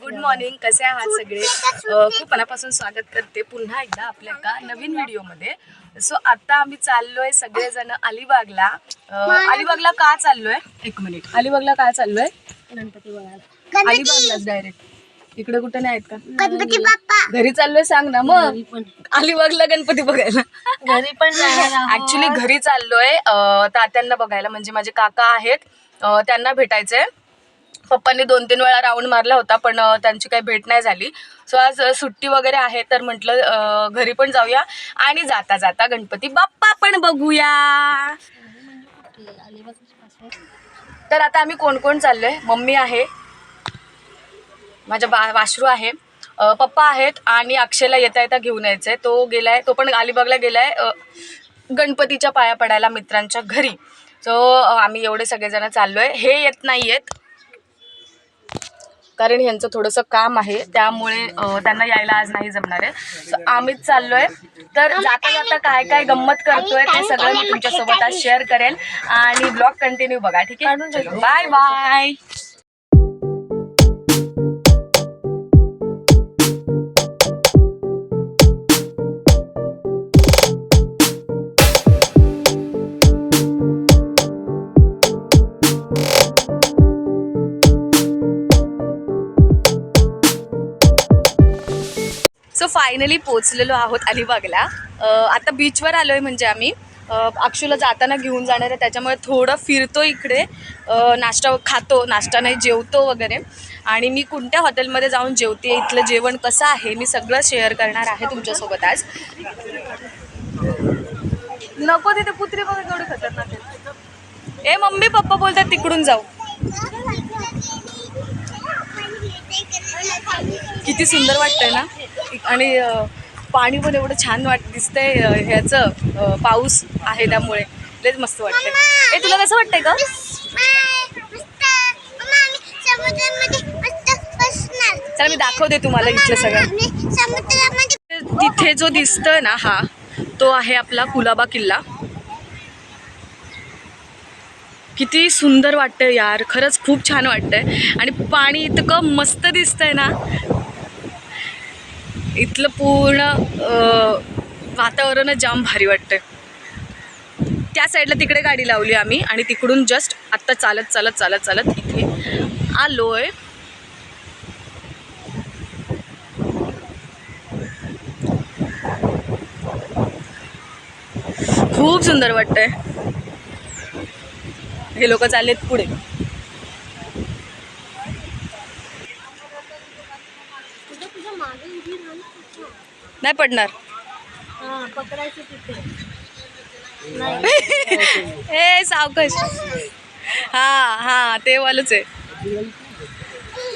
Good morning. कसे आहात सगळे? खूप मनापासून स्वागत करते पुन्हा एकदा आपल्या एका नवीन व्हिडिओमध्ये. सो आता आम्ही चाललोय सगळेजण अलिबागला. अलिबागला का चाललोय? एक मिनिट. अलिबागला का चाललोय? गणपती बघायला. अलिबागलाच डायरेक्ट इकडे कुठे नाही आहेत का? गणपती बाप्पा! घरी चाललोय सांग ना मग. अलिबागला गणपती बघायला. घरी पण. ऍक्च्युली घरी चाललोय. तात्यांना बघायला. म्हणजे माझे काका आहेत. त्यांना भेटायचंय. पप्पांनी दोन तीन वेळा राऊंड मारला होता पण त्यांची काही भेट नाही झाली. सो आज सुट्टी वगैरे आहे तर म्हटलं घरी पण जाऊया आणि जाता जाता गणपती बाप्पा पण बघूया. तर आता आम्ही कोण कोण चाललोय? मम्मी आहे. माझ्या बा वासरू आहे. पप्पा आहेत आणि अक्षयला येता येता घेऊन यायचंय. तो गेलाय तो पण अलिबागला गेलाय गणपतीच्या पाया पडायला मित्रांच्या घरी. सो आम्ही एवढे सगळेजण चाललोय. हे येत नाही आहेत कारण ह्यांचं थोडंसं काम आहे. त्यामुळे त्यांना यायला आज नाही जमणार आहे. सो आम्हीच चाललोय. तर जाता जाता काय काय गंमत करतोय ते सगळं मी तुमच्यासोबत आज शेअर करेन. आणि ब्लॉग कंटिन्यू बघा ठीक आहे? बाय बाय सो फायनली पोचलेलो आहोत अलिबागला. आता बीचवर आलो आहे म्हणजे आम्ही. अक्षूला जाताना घेऊन जाणार आहे त्याच्यामुळे थोडं फिरतो इकडे. नाश्ता खातो नाश्ता नाही जेवतो वगैरे. आणि मी कोणत्या हॉटेलमध्ये जाऊन जेवते इथलं जेवण कसं आहे मी सगळं शेअर करणार आहे तुमच्यासोबत आज. नको तिथे कुत्री बघा केवढे खतरनाक. ए मम्मी पप्पा बोलतात तिकडून जाऊ. किती सुंदर वाटतंय ना? आणि पाणी पण एवढं छान वाट दिसतंय ह्याचं पाऊस आहे त्यामुळे. लयच मस्त वाटतंय. ए तुला कसं वाटतंय का चला मी दाखवते तुम्हाला इथलं सगळं. तिथे जो दिसतोय ना हा तो आहे आपला कुलाबा किल्ला. किती सुंदर वाटतंय यार. खरंच खूप छान वाटतंय. आणि पाणी इतकं मस्त दिसतंय ना इथलं पूर्ण वातावरणच जाम भारी वाटतं त्या साईडला तिकडे गाडी लावली आम्ही आणि तिकडून जस्ट आत्ता चालत चालत चालत चालत इथे आहे खूप सुंदर वाटतंय. हे लोक चाललेत पुढे. नाही पडणार. ए सावकाश. हा हा ते वालच आहे.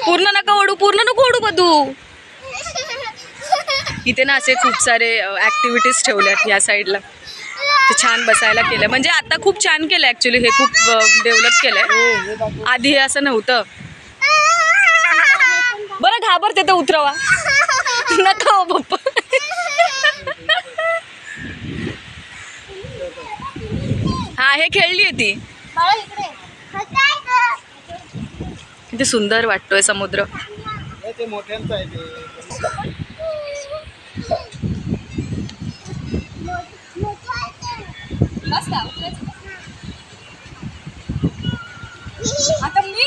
पूर्ण नका ओढू पूर्ण नको ओढू बदू. इथे ना असे खूप सारे ॲक्टिव्हिटीज ठेवल्यात या साईडला ते छान बसायला केलं म्हणजे आता खूप छान केलं ॲक्च्युली हे खूप डेव्हलप केलंय. आधी हे असं नव्हतं. बरं घाबरते तर उतरवा. नका हो पप्पा. हा हे खेळली आहे ती. किती सुंदर वाटतोय समुद्र. ते मोठ्यांचं आहे ते आता मी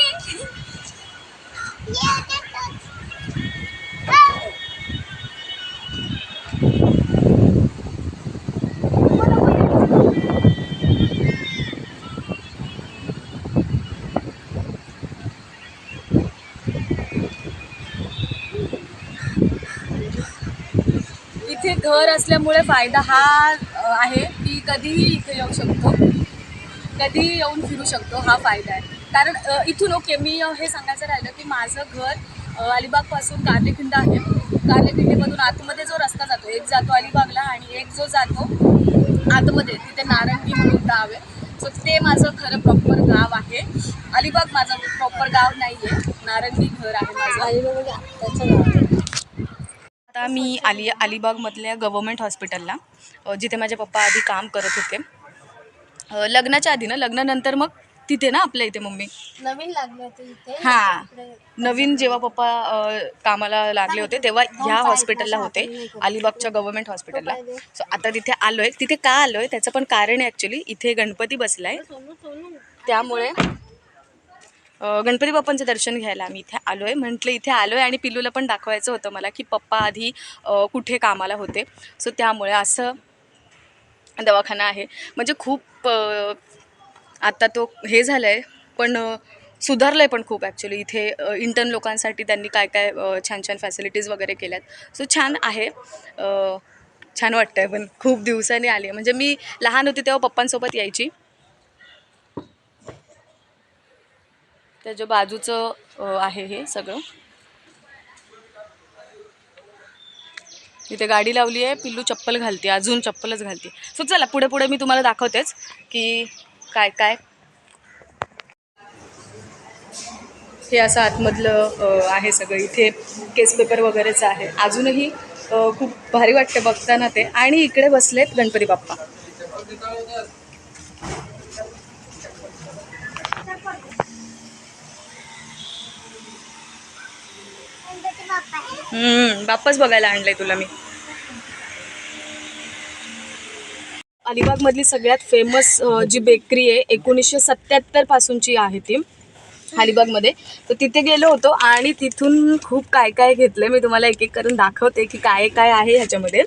इथे घर असल्यामुळे फायदा हा आहे. की कधीही इथे येऊ शकतो. कधीही येऊन फिरू शकतो. हा फायदा आहे. कारण इथून ओके मी हे सांगायचं राहिलं की माझं घर अलिबागपासून कारलेखिंड आहे. कारलेखिंडीमधून आतमध्ये जो रस्ता जातो एक जातो अलिबागला आणि एक जो जातो आतमध्ये तिथे नारंगी म्हणून गाव आहे. सो ते माझं खरं प्रॉपर गाव आहे. अलिबाग माझं प्रॉपर गाव नाही आहे नारंगी घर आहे माझं. अलिबाग त्याचं गाव आता मी अली अलिबागमधल्या गव्हर्मेंट हॉस्पिटलला जिथे माझे पप्पा आधी काम करत होते. लग्नाच्या आधी ना लग्नानंतर मग तिथे ना आपल्या इथे मम्मी. नवीन लागले होते हा. नवीन जेव्हा पप्पा कामाला लागले होते तेव्हा ह्या हॉस्पिटलला होते अलिबागच्या गव्हर्नमेंट हॉस्पिटलला. सो आता तिथे आलोय. तिथे का आलोय? त्याचं पण कारण आहे ॲक्च्युली इथे गणपती बसलाय. सोनू सोनू. त्यामुळे गणपती बाप्पांचं दर्शन घ्यायला आम्ही इथे आलो आहे म्हटलं इथे आलो आहे आणि पिल्लूला पण दाखवायचं होतं मला की पप्पा आधी कुठे कामाला होते. सो त्यामुळे असं दवाखाना आहे. म्हणजे खूप आत्ता आता तो हे झालं आहे पण सुधारलं आहे पण खूप ॲक्च्युली इथे इंटर्न लोकांसाठी त्यांनी काय काय छान छान फॅसिलिटीज वगैरे केल्यात. सो छान आहे. छान वाटतं आहे पण खूप दिवसांनी आली आहे म्हणजे मी लहान होती तेव्हा पप्पांसोबत यायची. त्याच्या बाजूचं आहे हे सगळं. इथे गाडी लावली आहे पिल्लू चप्पल घालते अजून चप्पलच घालते. सो चला पुढे पुढे मी तुम्हाला दाखवतेच की काय काय. हे असं आतमधलं आहे सगळं. इथे केस पेपर वगैरेच आहे. अजूनही खूप भारी वाटते बघताना ते. आणि इकडे बसलेत गणपती बाप्पा. बाप्पाच बघायला आणलंय तुला मी. अलिबागमधली सगळ्यात फेमस जी बेकरी आहे एकोणीसशे सत्याहत्तर पासूनची आहे ती अलिबागमध्ये. तर तिथे गेलो होतो आणि तिथून खूप काय काय घेतलं मी तुम्हाला एक एक करून दाखवते की काय काय आहे ह्याच्यामध्ये.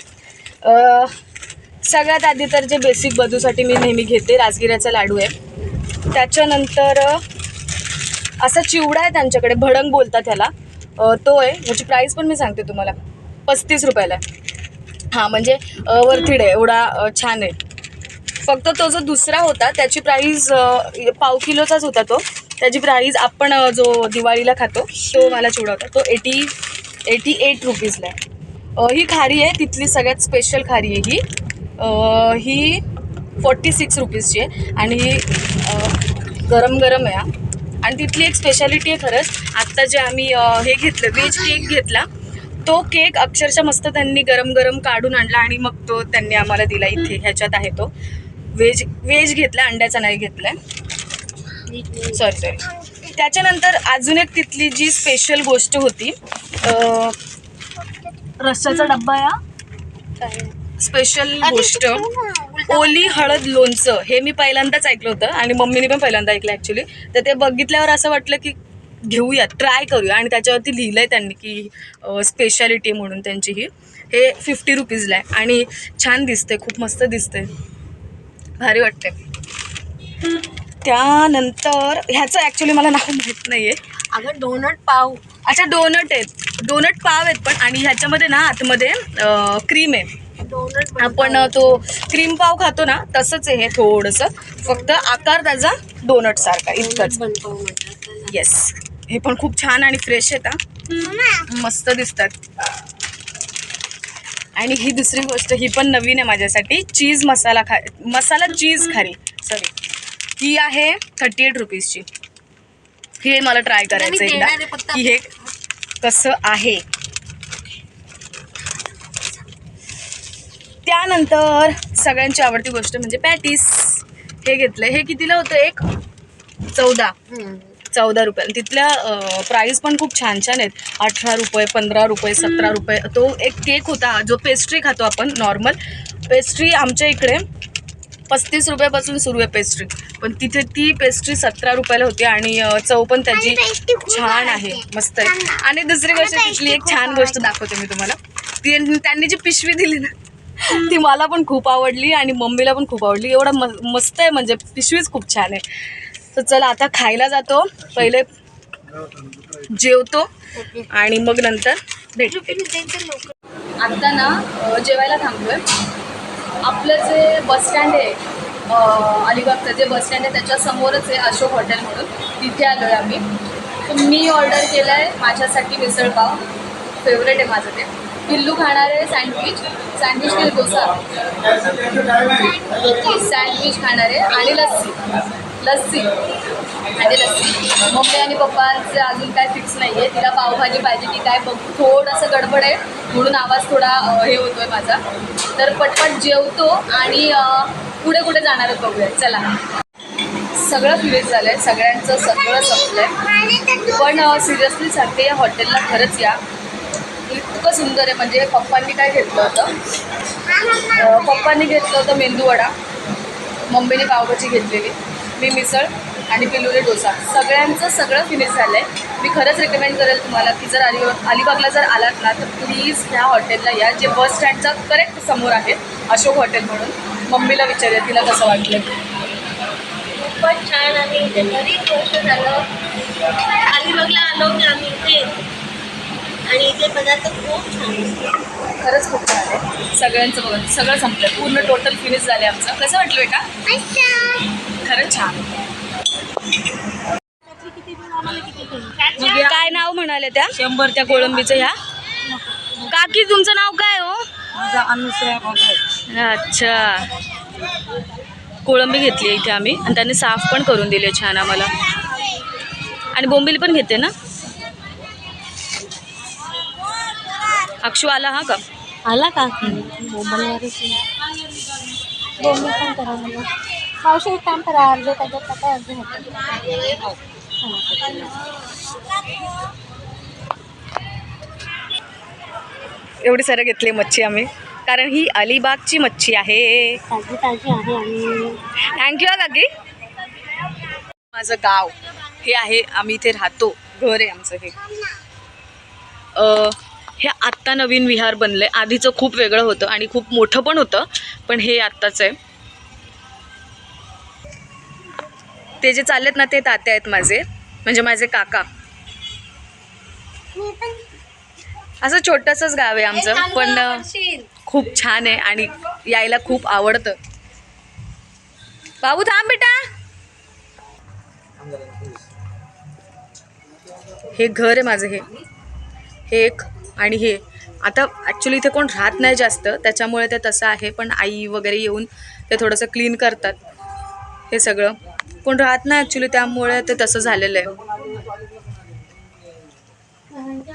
सगळ्यात आधी तर जे बेसिक बदूसाठी मी नेहमी घेते राजगिऱ्याचा लाडू आहे. त्याच्यानंतर असा चिवडा आहे त्यांच्याकडे भडंग बोलतात ह्याला तो आहे. ह्याची प्राईस पण मी सांगते तुम्हाला. पस्तीस रुपयाला आहे. हां म्हणजे वरतीड आहे. एवढा छान आहे. फक्त तो जो दुसरा होता त्याची प्राईज पाव किलोचाच होता तो. त्याची प्राईज आपण जो दिवाळीला खातो तो मला चिवडा होता. तो एटी एटी एट रुपीजला आहे. ही खारी आहे. तिथली सगळ्यात स्पेशल खारी आहे ही. ही फोर्टी सिक्स रुपीजची आहे. आणि गरम गरम आहे हा. आणि तिथली एक स्पेशालिटी आहे खरंच. आत्ता जे आम्ही हे घेतलं व्हेज केक घेतला तो केक अक्षरशः मस्त त्यांनी गरम गरम काढून आणला आणि मग तो त्यांनी आम्हाला दिला इथे ह्याच्यात आहे तो. व्हेज व्हेज घेतला अंड्याचा नाही घेतलाय सॉरी सॉरी त्याच्यानंतर अजून एक तिथली जी स्पेशल गोष्ट होती अं, रश्श्याचा डब्बा या. स्पेशल गोष्ट ओली हळद लोणचं. हे मी पहिल्यांदाच ऐकलं होतं आणि मम्मीने पण पहिल्यांदा ऐकलं ॲक्च्युली तर ते बघितल्यावर असं वाटलं की घेऊया ट्राय करूया. आणि त्याच्यावरती लिहिलं आहे त्यांनी की स्पेशालिटी म्हणून त्यांची ही हे फिफ्टी रुपीजला आहे. आणि छान दिसते खूप मस्त दिसते भारी वाटते त्यानंतर ह्याचं ॲक्च्युली मला नाव माहीत नाही आहे अगं डोनट पाव. अच्छा डोनट आहेत. डोनट पाव आहेत पण आणि ह्याच्यामध्ये ना आतमध्ये क्रीम आहे. आपण तो क्रीम पाव खातो ना तसंच आहे हे थोडंसं. फक्त आकार त्याचा डोनट सारखा इतकंच. येस हे पण खूप छान आणि फ्रेश आहेत हा. मस्त दिसतात. आणि ही दुसरी गोष्ट ही पण नवीन आहे माझ्यासाठी. चीज मसाला खा मसाला चीज खारी. सॉरी ही आहे थर्टी एट रुपीजची हे मला ट्राय करायचं एकदा. की हे कसं आहे? त्यानंतर सगळ्यांची आवडती गोष्ट म्हणजे पॅटीस. हे घेतलं हे कितीला होतं? एक? चौदा. चौदा रुपये. तिथल्या प्राईस पण खूप छान छान आहेत. अठरा रुपये पंधरा रुपये सतरा रुपये. तो एक केक होता. जो पेस्ट्री खातो आपण नॉर्मल पेस्ट्री आमच्या इकडे पस्तीस रुपयापासून सुरू आहे पेस्ट्री पण तिथे ती पेस्ट्री सतरा रुपयाला होती आणि चव पण त्याची छान आहे. मस्त आहे. आणि दुसरी गोष्ट तिथली एक छान गोष्ट दाखवते मी तुम्हाला. ती त्यांनी जी पिशवी दिली ना ती मला पण खूप आवडली आणि मम्मीला पण खूप आवडली. एवढं म मस्त आहे म्हणजे पिशवीच खूप छान आहे. तर चला आता खायला जातो. पहिले जेवतो आणि मग नंतर भेट. आत्ता ना जेवायला थांबलोय. आपलं जे बसस्टँड आहे अलिबागचं जे बसस्टँड आहे त्याच्यासमोरच आहे अशोक हॉटेल म्हणून. तिथे आलो आहे आम्ही. तर मी ऑर्डर केलं आहे माझ्यासाठी मिसळपाव फेवरेट आहे माझं ते. पिल्लू खाणार आहे सँडविच सँडविच किंवा डोसा. सँडविच खाणार आहे आणि लस्सी. लस्सी. आणि लस्सी. मम्मी आणि पप्पांचं अजून काय फिक्स नाही आहे तिला पावभाजी पाहिजे की काय बघू. थोडंसं गडबड आहे. म्हणून आवाज थोडा हे हे होतोय माझा. तर पटपट जेवतो आणि पुढे कुठे जाणार आहोत बघूया. चला. सगळं फिनिश झालंय. सगळ्यांचं सगळं संपलंय. पण सिरियसली सांगते या हॉटेलला खरंच या. इतकं सुंदर आहे. म्हणजे पप्पांनी काय घेतलं होतं? पप्पांनी घेतलं होतं मेंदूवडा मम्मीने पावभाजी घेतलेली. मी मिसळ आणि पिलुरी डोसा. सगळ्यांचं सगळं फिनिश झालं आहे मी खरंच रिकमेंड करेल तुम्हाला की जर अलिबाग अलिबागला जर आलात ना तर प्लीज ह्या हॉटेलला या जे बस स्टँडच्या करेक्ट समोर आहे अशोक हॉटेल म्हणून. मम्मीला विचारूया तिला कसं वाटलं? खूपच छान आणि इथे बरीच वर्ष झालं. अलिबागला आलो की आम्ही इथे. आणि इथे पदार्थ खूप छान. खरंच खूप छान आहे. सगळ्यांचं बघा सगळं संपलं पूर्ण टोटल फिनिश झाले आमचं. कसं वाटलं बेटा? खरंच छान. काय नाव म्हणाले त्या? शंभर त्या कोळंबीचं ह्या. काकी तुमचं नाव काय हो? अच्छा. कोळंबी घेतली इथे आम्ही. आणि त्यांनी साफ पण करून दिले छान आम्हाला. आणि बोंबील पण घेते ना? अक्षू आला हा का? आला का? बोंबील पण करा मला मावशी एक काम करा अर्धे त्याच्यात टाका अर्धे ह्याच्यात. एवढी सारं घेतली मच्छी आम्ही. कारण ही अलिबागची मच्छी आहे. ताजी ताजी आहे आणि थँक्यू काकी. माझं गाव हे आहे आम्ही इथे राहतो. घर आहे आमचं हे. अ, हे आत्ता नवीन विहार बनलंय. आधीचं खूप वेगळं होतं आणि खूप मोठं पण होतं पण हे आत्ताच आहे. ते जे चाललेत ना ते तात्या आहेत माझे. म्हणजे माझे काका. असं छोटंसंच गाव आहे आमचं पण खूप छान आहे आणि यायला खूप आवडतं. बाबू थांब बेटा. हे घर आहे माझं हे. हे एक आणि हे आता ॲक्च्युली इथे कोण राहत नाही जास्त त्याच्यामुळे ते तसं आहे पण आई वगैरे येऊन ते थोडंसं क्लीन करतात. हे सगळं. कोण राहत नाही ॲक्च्युली त्यामुळे ते तसं झालेलं आहे. म्हणजे,